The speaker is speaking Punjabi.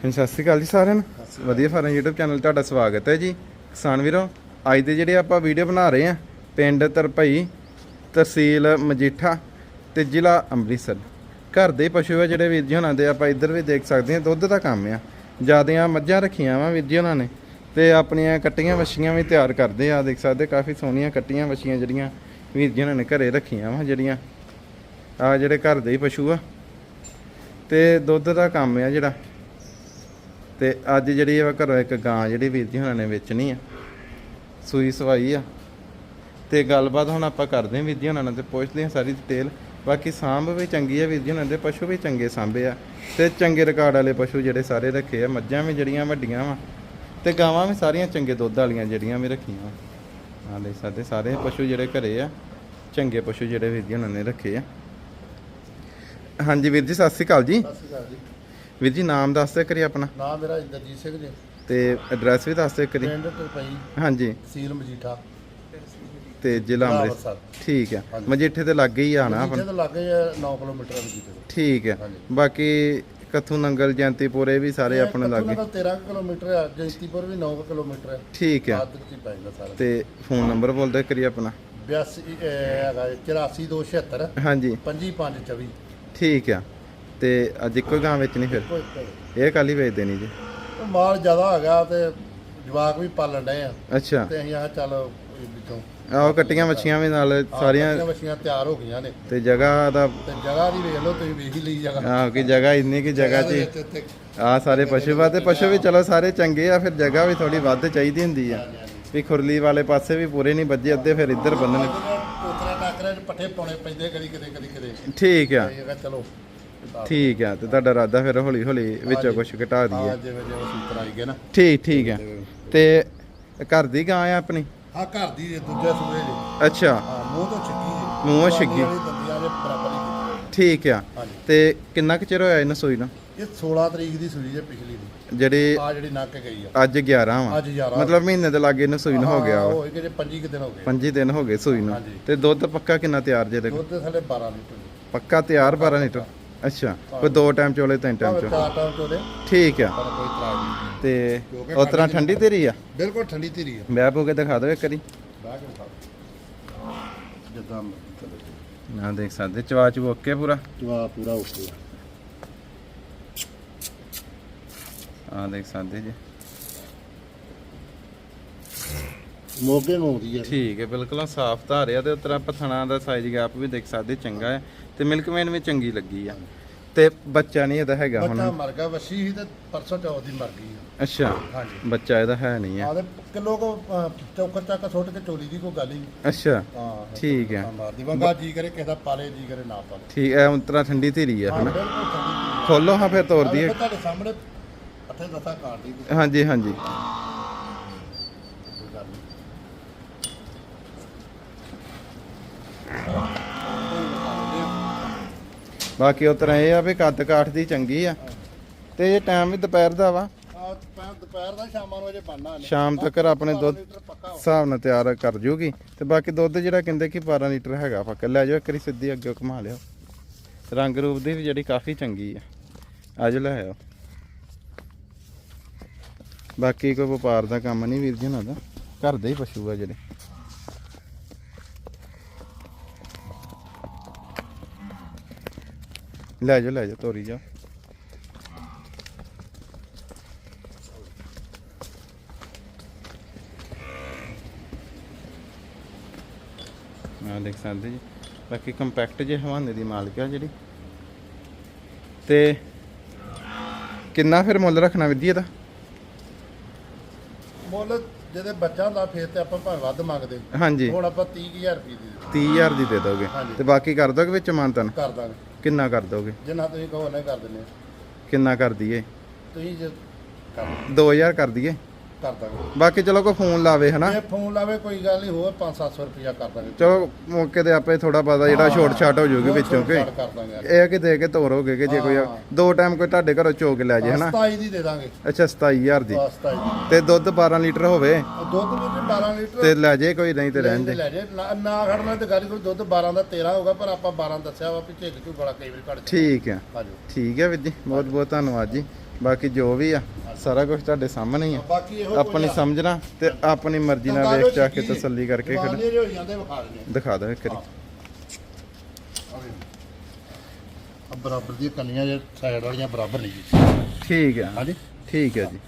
ਹਾਂਜੀ, ਸਤਿ ਸ਼੍ਰੀ ਅਕਾਲ ਜੀ ਸਾਰਿਆਂ ਨੂੰ। ਵਧੀਆ ਫਾਰਮ YouTube ਚੈਨਲ ਤੁਹਾਡਾ ਸਵਾਗਤ ਹੈ ਜੀ। ਕਿਸਾਨ ਵੀਰੋ, ਅੱਜ ਦੇ ਜਿਹੜੇ ਆਪਾਂ ਵੀਡੀਓ ਬਣਾ ਰਹੇ ਆ ਪਿੰਡ ਤਰਪਈ, ਤਹਿਸੀਲ ਮਜੀਠਾ ਤੇ ਜ਼ਿਲ੍ਹਾ ਅੰਮ੍ਰਿਤਸਰ। ਘਰ ਦੇ ਪਸ਼ੂ ਆ ਜਿਹੜੇ ਵੀਰ ਜੀ ਹੁਣਾਂ ਦੇ, ਆਪਾਂ ਇੱਧਰ ਵੀ ਦੇਖ ਸਕਦੇ ਹਾਂ, ਦੁੱਧ ਦਾ ਕੰਮ ਆ। ਜਿਆਦੀਆਂ ਮੱਝਾਂ ਰੱਖੀਆਂ ਵਾ ਵੀਰ ਜੀ ਹੁਣਾਂ ਨੇ ਤੇ ਆਪਣੀਆਂ ਕੱਟੀਆਂ ਵਛੀਆਂ ਵੀ ਤਿਆਰ ਕਰਦੇ ਆ। ਦੇਖ ਸਕਦੇ, ਕਾਫੀ ਸੋਹਣੀਆਂ ਕੱਟੀਆਂ ਵਛੀਆਂ ਜਿਹੜੀਆਂ ਵੀਰ ਜੀ ਹੁਣਾਂ ਨੇ ਘਰੇ ਰੱਖੀਆਂ ਵਾ ਜਿਹੜੀਆਂ। ਆ ਜਿਹੜੇ ਘਰ ਦੇ ਹੀ ਪਸ਼ੂ ਆ। ਤੇ ਦੁੱਧ ਦਾ ਕੰਮ ਆ ਜਿਹੜਾ। ਤੇ ਅੱਜ ਜਿਹੜੀ ਆ ਘਰੋਂ ਇੱਕ ਗਾਂ ਜਿਹੜੀ ਵੀਰ ਜੀ ਹੁਣਾਂ ਨੇ ਵੇਚਣੀ ਆ, ਸੂਈ ਸਵਾਈ ਆ। ਤੇ ਗੱਲਬਾਤ ਹੁਣ ਆਪਾਂ ਕਰਦੇ ਹਾਂ ਵੀਰ ਜੀ ਹੁਣਾਂ ਨਾਲ ਤੇ ਪੁੱਛਦੇ ਹਾਂ ਸਾਰੀ ਡਿਟੇਲ ਬਾਕੀ ਸਾਂਭ ਵੀ ਚੰਗੀ ਆ ਵੀਰ ਜੀ ਹੁਣਾਂ ਦੇ, ਪਸ਼ੂ ਵੀ ਚੰਗੇ ਸਾਂਭੇ ਆ। ਤੇ ਚੰਗੇ ਰਿਕਾਰਡ ਵਾਲੇ ਪਸ਼ੂ ਜਿਹੜੇ ਸਾਰੇ ਰੱਖੇ ਆ, ਮੱਝਾਂ ਵੀ ਜਿਹੜੀਆਂ ਵੱਡੀਆਂ ਵਾ। ਤੇ ਗਾਵਾਂ ਵੀ ਸਾਰੀਆਂ ਚੰਗੇ ਦੁੱਧ ਵਾਲੀਆਂ ਜਿਹੜੀਆਂ ਵੀ ਰੱਖੀਆਂ ਵਾ। ਆ ਲੈ ਸਕਦੇ ਸਾਰੇ ਪਸ਼ੂ ਜਿਹੜੇ ਘਰੇ ਆ, ਚੰਗੇ ਪਸ਼ੂ ਜਿਹੜੇ ਵੀਰ ਜੀ ਹੁਣਾਂ ਨੇ ਰੱਖੇ ਆ। ਹਾਂਜੀ ਵੀਰ ਜੀ, ਸਤਿ ਸ਼੍ਰੀ ਅਕਾਲ ਜੀ। ਸਤਿ ਸ਼੍ਰੀ ਅਕਾਲ ਜੀ। ਵੀਰ ਜੀ ਨਾਮ ਦੱਸ ਦਿਓ ਕਰੀ ਆਪਣਾ। ਨਾਮ ਮੇਰਾ ਇੰਦਰਜੀਤ ਸਿੰਘ ਜੀ। ਤੇ ਐਡਰੈਸ ਵੀ ਦੱਸ ਦਿਓ ਕਰੀ ਪਿੰਡ ਤਰਪਈ ਹਾਂਜੀ। ਸੀਲ ਮਜੀਠਾ। ਤੇ ਜ਼ਿਲ੍ਹਾ ਅੰਮ੍ਰਿਤਸਰ। ਠੀਕ ਹੈ। ਮਜੀਠੇ ਤੇ ਲੱਗੇ ਹੀ ਆਣਾ ਮਜੀਠੇ ਆਪਣਾ। ਤੋਂ ਲੱਗੇ 9 ਕਿਲੋਮੀਟਰ ਹੈ ਮਜੀਠੇ ਤੋਂ। ਠੀਕ ਹੈ। ਬਾਕੀ ਕਥੂ ਨੰਗਲ ਜੈਂਤੀਪੁਰੇ ਵੀ ਸਾਰੇ ਆਪਣੇ ਲੱਗੇ। ਨਗਰ 13 ਕੁ ਕਿਲੋਮੀਟਰ ਹੈ ਜੈਂਤੀਪੁਰ ਵੀ 9 ਕਿਲੋਮੀਟਰ ਹੈ ਠੀਕ ਹੈ। ਤੇ ਫੋਨ ਨੰਬਰ ਬੋਲ ਦਿਓ ਕਰੀ ਆਪਣਾ। 82 ਇਹ ਹੈਗਾ 84276 ਹਾਂਜੀ। 5524 ਠੀਕ ਹੈ। ਤੇ ਅੱਜ ਇੱਕੋ ਗਾਂ ਵੇਚਣੀ ਫਿਰ? ਕੋਈ ਕੋਈ- ਇਹ ਕੱਲ ਹੀ ਵੇਚ ਦੇਣੀ ਜੀ। ਉਹ ਮਾਲ ਜ਼ਿਆਦਾ ਹੈਗਾ ਤੇ ਜਵਾਕ ਵੀ ਪਾਲਣ ਡਏ ਆ। ਅੱਛਾ। ਤੇ ਅਸੀਂ ਆ ਚੱਲ ਵਿੱਚੋਂ ਆਹ ਕੱਟੀਆਂ ਮੱਛੀਆਂ ਵੀ ਨਾਲ ਸਾਰੀਆਂ ਮੱਛੀਆਂ ਤਿਆਰ ਹੋ ਗਈਆਂ ਨੇ। ਤੇ ਜਗ੍ਹਾ ਦਾ ਤੇ ਜਗ੍ਹਾ ਦੀ ਵੇਖ ਲਓ ਤੁਸੀਂ ਵੇਖ ਹੀ ਲਈ ਜਗ੍ਹਾ। ਆਹ ਕਿ ਜਗ੍ਹਾ ਇੰਨੀ ਕਿ ਜਗ੍ਹਾ 'ਚ ਤੇ ਆ ਸਾਰੇ ਪਸ਼ੂ ਵਾ ਤੇ ਪਸ਼ੂ ਵੀ ਚਲੋ ਸਾਰੇ ਚੰਗੇ ਆ ਫਿਰ ਜਗ੍ਹਾ ਵੀ ਥੋੜੀ ਵੱਧ ਚਾਹੀਦੀ ਹੁੰਦੀ ਆ। ਵੀ ਖੁਰਲੀ ਵਾਲੇ ਪਾਸੇ ਵੀ ਪੂਰੇ ਨਹੀਂ ਵੱਜੇ ਅੱਧੇ ਫਿਰ ਇੱਧਰ ਬੰਨਣ। ਉਤਰਾ ਟਾਕਰੇ ਚ ਪੱਠੇ ਪਾਉਣੇ ਪੈਂਦੇ ਕਦੀ ਕਦੀ ਕਿਤੇ। ਠੀਕ ਆ। ਇਹ ਚਲੋ ਠੀਕ ਆ ਤੇ ਤੁਹਾਡਾ ਇਰਾਦਾ ਫਿਰ ਹੌਲੀ ਹੌਲੀ ਵਿੱਚੋਂ ਕੁਝ ਘਟਾ ਆ ਦਈਏ ਜਿਵੇਂ ਜਿਵੇਂ ਸੂਤਰ ਆਈ ਗਏ ਨਾ। ਠੀਕ ਠੀਕ ਆ। ਤੇ ਘਰ ਦੀ ਗਾਂ ਆ ਆਪਣੀ? ਆ ਘਰ ਦੀ ਇਹ ਦੂਜੇ ਸੂਏ ਜੀ ਅੱਛਾ। ਹਾਂ ਮੂੰਹ ਤੋਂ ਛਿੱਕੀ ਜੀ। ਮੂੰਹੋਂ ਛਿੱਕੀ। ਵਾਲੀ ਦੰਦੀਆਂ ਦੇ ਬਰਾਬਰ ਹੀ ਕੀਤੀ। ਠੀਕ ਆ। ਹਾਂਜੀ। ਤੇ ਕਿੰਨਾ ਕੁ ਚਿਰ ਹੋਇਆ ਇਹਨਾਂ ਸੂਈ ਨੂੰ? ਇਹ 16 ਤਰੀਕ ਦੀ ਸੂਈ ਜੇ ਪਿਛਲੀ ਦੀ। ਜਿਹੜੇ ਆ ਜਿਹੜੀ ਨੱਕ ਗਈ ਆ। ਅੱਜ 11 ਵਾ। ਅੱਜ 11 ਮਤਲਬ ਮਹੀਨੇ ਦੇ ਲਾਗੇ ਇਹਨੂੰ ਸੂਈ ਨੂੰ ਹੋ ਗਿਆ ਵਾ। ਹੋ ਗਏ ਜੇ 25 ਕੁ ਦਿਨ ਹੋ ਗਏ। 25 ਦਿਨ ਹੋ ਗਏ ਸੂਈ ਨੂੰ। ਹਾਂਜੀ। ਤੇ ਦੁੱਧ ਪੱਕਾ ਕਿੰਨਾ ਤਿਆਰ ਜੇ ਦੇਖੋ? ਦੁੱਧ ਦੇ ਥੱਲੇ 12 ਲੀਟਰ। ਪੱਕਾ ਤਿਆਰ 12 ਲੀਟਰ। ਅੱਛਾ ਕੋਈ ਦੋ ਟਾਈਮ ਚੋਲੇ ਤਿੰਨ ਟਾਈਮ ਭਾਵੇਂ ਚੋ ਚਾਰ ਟਾਈਮ ਚੋਲੇ। ਠੀਕ ਆ। ਪਰ ਕੋਈ ਇਤਰਾਜ਼ ਨਹੀਂ ਤੇ ਉਸ ਤਰ੍ਹਾਂ ਠੰਡੀ ਤੇਰੀ ਆ? ਬਿਲਕੁਲ ਠੰਡੀ ਧੀਰੀ ਆ। ਮੈਂ ਪੋ ਕੇ ਦਿਖਾ ਦਿਓ ਇੱਕ ਵਾਰੀ। ਬਾਹ ਕੇ ਖਾ ਜਿੱਦਾਂ ਮਰਜ਼ੀ ਚਲੋ ਨਾ ਦੇਖ ਸਕਦੇ ਚਵਾ ਚੂ ਓਕੇ ਪੂਰਾ? ਜਵਾ ਪੂਰਾ ਓਕੇ ਆ। ਦੇਖ ਸਕਦੇ ਜੀ। ਮੋਗੇ ਨੂੰ ਆਉਂਦੀ ਠੀਕ ਹੈ ਬਿਲਕੁਲ ਸਾਫ਼ ਧਾਰ ਆ ਤੇ ਉਤਰਾ ਪਥਣਾ ਦਾ ਸਾਈਜ਼ ਗੈਪ ਵੀ ਦੇਖ ਸਕਦੇ ਚੰਗਾ ਹੈ। ਤੇ ਮਿਲਕ ਮੈਨ ਵੀ ਚੰਗੀ ਲੱਗੀ ਆ। ਤੇ ਬੱਚਾ ਨਹੀਂ ਇਹਦਾ ਹੈਗਾ ਬੱਚਾ ਹੁਣ। ਮਰ ਗਿਆ ਵਸੀ ਸੀ ਤੇ ਪਰਸੋਂ ਚੌਥ ਦੀ ਮਰ ਗਈ ਆ। ਅੱਛਾ ਹਾਂਜੀ। ਬੱਚਾ ਇਹਦਾ ਹੈ ਨਹੀਂ ਆ। ਆਦੇ ਕਿਲੋ ਕੋ ਚੌਕਰ ਚੱਕ ਸੁੱਟ ਕੇ ਚੋਲੀ ਦੀ ਕੋਈ ਗੱਲ ਹੀ ਨਹੀਂ। ਅੱਛਾ ਹਾਂ ਠੀਕ ਹੈ। ਮਾਰਦੀ। ਵੰਗਾ ਜੀ ਕਰੇ ਕਿਸੇ ਦਾ ਪਾਲੇ ਜੀ ਕਰੇ ਨਾ ਪਾਲੇ। ਠੀਕ ਹੈ ਉਤਰਾ ਠੰਡੀ ਧੀਰੀ ਆ ਹਾਂ ਹਨਾ ਬਿਲਕੁਲ ਠੰਡੀ ਖੋਲੋ ਹਾਂ ਫਿਰ ਤੋਰ ਆਹ ਦਈਏ। ਵੇਖੋ ਤੁਹਾਡੇ ਸਾਹਮਣੇ ਪੱਠੇ ਦਸਾ ਕਾਟਦੀ ਕੋਈ ਹਾਂਜੀ ਹਾਂਜੀ ਗੱਲ ਨਹੀਂ ਬਾਕੀ ਉਤਰਾ ਇਹ ਆ ਵੀ ਕੱਦ ਕਾਠ ਦੀ ਚੰਗੀ ਆ। ਤੇ ਇਹ ਟਾਈਮ ਵੀ ਦੁਪਹਿਰ ਦਾ ਵਾ। ਆ ਦੁਪਹਿਰ ਦਾ ਸ਼ਾਮਾਂ ਨੂੰ ਅਜੇ ਬਣਨਾ ਨੇ ਸ਼ਾਮ ਤੱਕ ਆਪਣੇ ਦੁੱਧ ਹਿਸਾਬ ਨਾਲ ਤਿਆਰ ਕਰ ਜੂਗੀ। ਤੇ ਬਾਕੀ ਦੁੱਧ ਜਿਹੜਾ ਕਹਿੰਦੇ ਕਿ 12 ਲੀਟਰ ਹੈਗਾ ਫੱਕ ਲੈ ਜਾਓ ਇੱਕ ਵਾਰੀ ਸਿੱਧੀ ਅੱਗੇ ਘੁਮਾ ਲਿਓ। ਰੰਗ ਰੂਪ ਦੀ ਵੀ ਜਿਹੜੀ ਕਾਫੀ ਚੰਗੀ ਆ। ਅੱਜ ਲੈ ਆਓ। ਬਾਕੀ ਕੋਈ ਵਪਾਰ ਦਾ ਕੰਮ ਨਹੀਂ ਵੀਰ ਜੀ ਉਹਨਾਂ ਦਾ। ਘਰ ਦੇ ਹੀ ਪਸ਼ੂ ਆ ਜਿਹੜੇ। ਲੈ ਜਾਓ ਲੈ ਜਾਓ ਤੋਰੀ ਜਾਓ। ਆ ਦੇਖ ਸਕਦੇ ਜੀ। ਬਾਕੀ ਕੰਪੈਕਟ ਜੇ ਹਵਾਨੇ ਦੀ ਮਾਲਕ ਆ ਜਿਹੜੀ। ਤੇ ਕਿੰਨਾ ਫਿਰ ਮੁੱਲ ਰੱਖਣਾ ਵਿਧੀ ਇਹਦਾ? ਮੁੱਲ ਜਿਹਦੇ ਬੱਚਾ ਹੁੰਦਾ ਫੇਰ ਤੇ ਆਪਾਂ ਭਾਵੇਂ ਵੱਧ ਮੰਗਦੇ। ਹਾਂਜੀ। ਹੁਣ ਆਪਾਂ 30000 ਰੁਪਏ ਦੀ 30000 ਦੀ ਦੇ ਦੋਗੇ। ਤੇ ਬਾਕੀ ਕਰ ਦੋਗੇ ਵਿੱਚ ਮਾਨਤਨ? ਕਰ ਦਾਂਗੇ। ਕਿੰਨਾ ਕਰ ਦੋਗੇ? ਜਿੰਨਾ ਤੁਸੀਂ ਕਹੋ ਨਾ ਕਰ ਦਿੰਦੇ ਆ। ਕਿੰਨਾ ਕਰ ਦਈਏ? ਤੁਸੀਂ ਜੇ ਕਰ 2000 ਕਰ ਦਈਏ। ਕਰ ਦਾਂਗੇ। ਬਾਕੀ ਚਲੋ ਕੋਈ ਫੋਨ ਲਾਵੇ ਹਨਾ? ਜੇ ਫੋਨ ਲਾਵੇ ਕੋਈ ਗੱਲ ਨਹੀਂ ਹੋਰ 5-700 ਰੁਪਇਆ ਕਰ ਦਾਂਗੇ। ਚਲੋ ਮੌਕੇ ਤੇ ਆਪੇ ਥੋੜਾ ਬਹੁਤਾ ਜਿਹੜਾ ਛੋਟ ਛਾਟ ਹੋ ਜਾਊਗੀ ਵਿੱਚੋਂ ਕਿ ਛੋਟ ਕਰ ਦਾਂਗੇ ਇਹ ਆ ਕਿ ਦੇ ਕੇ ਤੋਰੋਗੇ ਕਿ ਜੇ ਕੋਈ। ਦੋ ਟਾਈਮ ਕੋਈ ਤੁਹਾਡੇ ਘਰੋਂ ਚੋਕ ਲੈ ਜੇ ਹਨਾ? 27 ਦੀ ਦੇ ਦਾਂਗੇ। ਅੱਛਾ 27000 ਦੀ। ਬਸ 27 ਦੀ। ਤੇ ਦੁੱਧ 12 ਲੀਟਰ ਹੋਵੇ? ਉਹ ਦੁੱਧ ਵੀ 12 ਲੀਟਰ। ਤੇ ਲੈ ਜੇ ਕੋਈ ਨਹੀਂ ਤੇ ਰਹਿਣ ਦੇ। ਲੈ ਜੇ। ਨਾ ਨਾ ਖੜਨਾ ਤੇ ਗਾੜੀ ਕੋਈ ਦੁੱਧ 12 ਦਾ 13 ਹੋਗਾ ਪਰ ਆਪਾਂ 12 ਦੱਸਿਆ ਵਾ ਵੀ ਝੇਕ ਝੂ ਗਲਾ ਕਈ ਵਾਰੀ ਘਟ ਠੀਕ ਆ। ਆਜੋ ਠੀਕ ਹੈ ਵੀਰ ਜੀ। ਬਹੁਤ ਬਹੁਤ ਧੰਨਵਾਦ ਜੀ। ਬਾਕੀ ਜੋ ਵੀ ਆ ਸਾਰਾ ਕੁਝ ਤੁਹਾਡੇ ਸਾਹਮਣੇ ਹੀ ਆ। ਬਾਕੀ ਇਹੋ ਆਪਣੀ ਸਮਝਣਾ ਤੇ ਆਪਣੀ ਮਰਜ਼ੀ ਨਾਲ ਵੇਖ ਚਾ ਕੇ ਤਸੱਲੀ ਕਰਕੇ ਖੜ। ਜਵਾਨੀ ਹੋ ਜਾਂਦੇ ਵਿਖਾ ਦਿੰਦੇ ਦਿਖਾ ਦਿਓ ਇੱਕ ਵਾਰੀ। ਆ ਬਰਾਬਰ ਦੀਆਂ ਕੰਨੀਆਂ ਜੇ ਸਾਈਡ ਵਾਲੀਆਂ ਬਰਾਬਰ ਨਹੀਂ ਜੀ। ਠੀਕ ਆ। ਹਾਂਜੀ। ਠੀਕ ਹੈ ਜੀ।